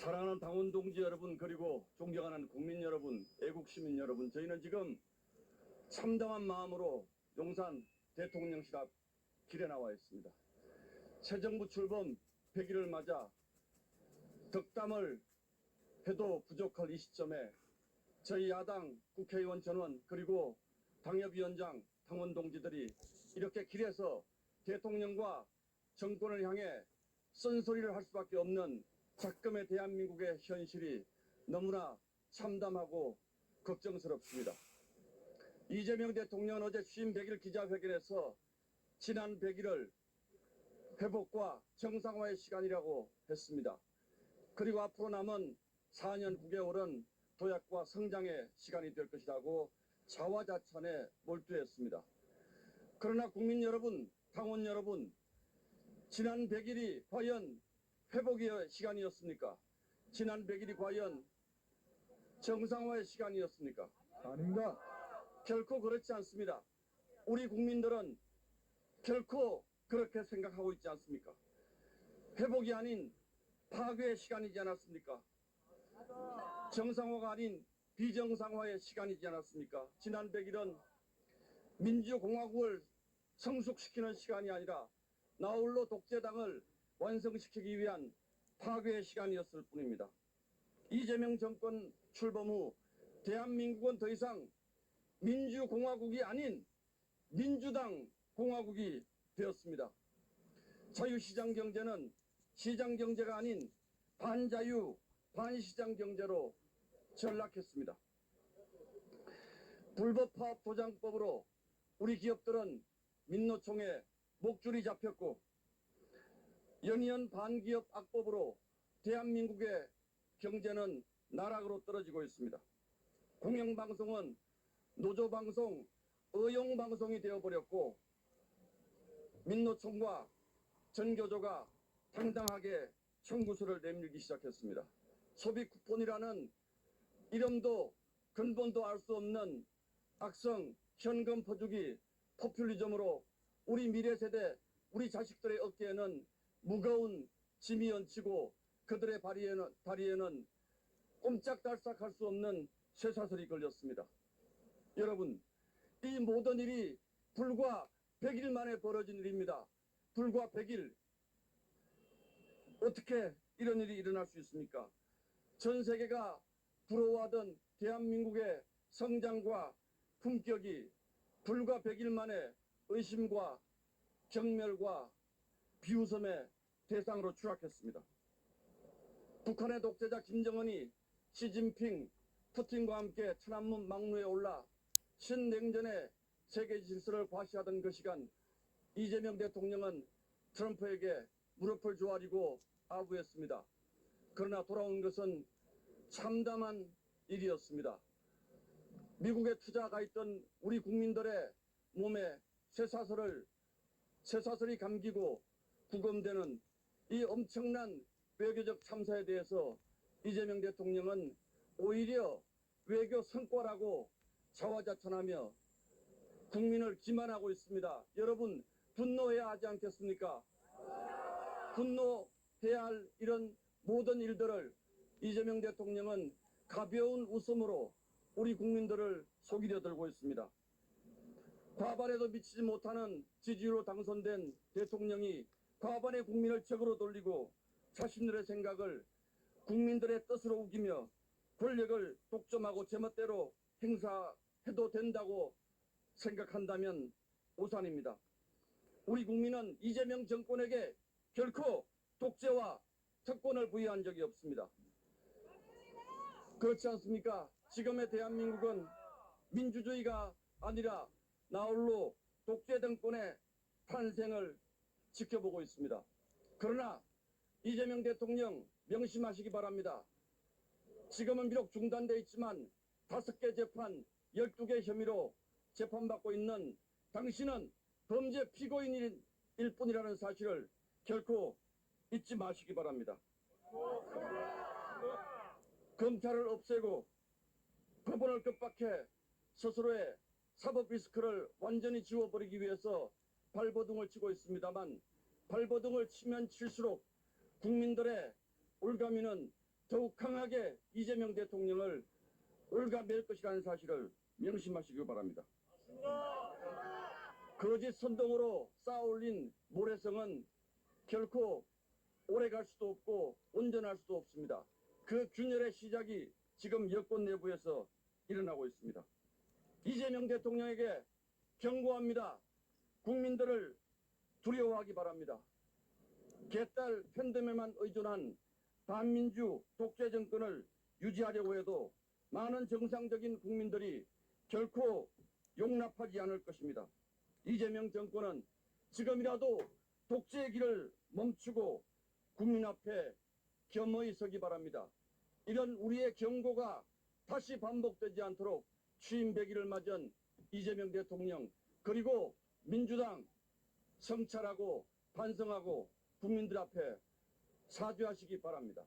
사랑하는 당원 동지 여러분 그리고 존경하는 국민 여러분, 애국 시민 여러분, 저희는 지금 참담한 마음으로 용산 대통령실 앞 길에 나와 있습니다. 새 정부 출범 100일을 맞아 덕담을 해도 부족할 이 시점에 저희 야당 국회의원 전원 그리고 당협위원장 당원 동지들이 이렇게 길에서 대통령과 정권을 향해 쓴소리를 할 수밖에 없는 작금의 대한민국의 현실이 너무나 참담하고 걱정스럽습니다. 이재명 대통령은 어제 취임 100일 기자회견에서 지난 100일을 회복과 정상화의 시간이라고 했습니다. 그리고 앞으로 남은 4년 9개월은 도약과 성장의 시간이 될 것이라고 자화자찬에 몰두했습니다. 그러나 국민 여러분, 당원 여러분, 지난 100일이 과연 회복의 시간이었습니까? 지난 100일이 과연 정상화의 시간이었습니까? 아닙니다. 결코 그렇지 않습니다. 우리 국민들은 결코 그렇게 생각하고 있지 않습니까? 회복이 아닌 파괴의 시간이지 않았습니까? 정상화가 아닌 비정상화의 시간이지 않았습니까? 지난 100일은 민주공화국을 성숙시키는 시간이 아니라 나홀로 독재당을 완성시키기 위한 파괴의 시간이었을 뿐입니다. 이재명 정권 출범 후 대한민국은 더 이상 민주공화국이 아닌 민주당 공화국이 되었습니다. 자유시장 경제는 시장 경제가 아닌 반자유, 반시장 경제로 전락했습니다. 불법 파업 도장법으로 우리 기업들은 민노총에 목줄이 잡혔고 연이은 반기업 악법으로 대한민국의 경제는 나락으로 떨어지고 있습니다. 공영방송은 노조방송, 의용방송이 되어버렸고 민노총과 전교조가 당당하게 청구서를 내밀기 시작했습니다. 소비 쿠폰이라는 이름도 근본도 알 수 없는 악성 현금 퍼주기 포퓰리즘으로 우리 미래 세대, 우리 자식들의 어깨에는 무거운 짐이 얹히고 그들의 다리에는, 다리에는 꼼짝달싹할 수 없는 쇠사슬이 걸렸습니다. 여러분, 이 모든 일이 불과 100일 만에 벌어진 일입니다. 불과 100일. 어떻게 이런 일이 일어날 수 있습니까? 전 세계가 부러워하던 대한민국의 성장과 품격이 불과 100일 만에 의심과 경멸과 비웃음의 대상으로 추락했습니다. 북한의 독재자 김정은이 시진핑, 푸틴과 함께 천안문 막루에 올라 신냉전의 세계 질서를 과시하던 그 시간 이재명 대통령은 트럼프에게 무릎을 조아리고 아부했습니다. 그러나 돌아온 것은 참담한 일이었습니다. 미국에 투자가 있던 우리 국민들의 몸에 쇠사슬을 쇠사슬이 감기고 구금되는 이 엄청난 외교적 참사에 대해서 이재명 대통령은 오히려 외교 성과라고 자화자찬하며 국민을 기만하고 있습니다. 여러분 분노해야 하지 않겠습니까? 분노해야 할 이런 모든 일들을 이재명 대통령은 가벼운 웃음으로 우리 국민들을 속이려 들고 있습니다. 과반에도 미치지 못하는 지지율로 당선된 대통령이 과반의 국민을 적으로 돌리고 자신들의 생각을 국민들의 뜻으로 우기며 권력을 독점하고 제멋대로 행사해도 된다고 생각한다면 오산입니다. 우리 국민은 이재명 정권에게 결코 독재와 특권을 부여한 적이 없습니다. 그렇지 않습니까? 지금의 대한민국은 민주주의가 아니라 나홀로 독재 정권의 탄생을 지켜보고 있습니다. 그러나 이재명 대통령 명심하시기 바랍니다. 지금은 비록 중단돼 있지만 다섯 개 재판, 열두 개 혐의로 재판받고 있는 당신은 범죄 피고인일 뿐이라는 사실을 결코 잊지 마시기 바랍니다. 검찰을 없애고 법원을 급박해 스스로의 사법 리스크를 완전히 지워버리기 위해서 발버둥을 치고 있습니다만 발버둥을 치면 칠수록 국민들의 올가미는 더욱 강하게 이재명 대통령을 올가맬 것이라는 사실을 명심하시기 바랍니다. 거짓 선동으로 쌓아올린 모래성은 결코 오래 갈 수도 없고 온전할 수도 없습니다. 그 균열의 시작이 지금 여권 내부에서 일어나고 있습니다. 이재명 대통령에게 경고합니다. 국민들을 두려워하기 바랍니다. 개딸 편덤에만 의존한 반민주 독재 정권을 유지하려고 해도 많은 정상적인 국민들이 결코 용납하지 않을 것입니다. 이재명 정권은 지금이라도 독재의 길을 멈추고 국민 앞에 겸허히 서기 바랍니다. 이런 우리의 경고가 다시 반복되지 않도록 취임 100일을 맞은 이재명 대통령 그리고 민주당 성찰하고 반성하고 국민들 앞에 사죄하시기 바랍니다.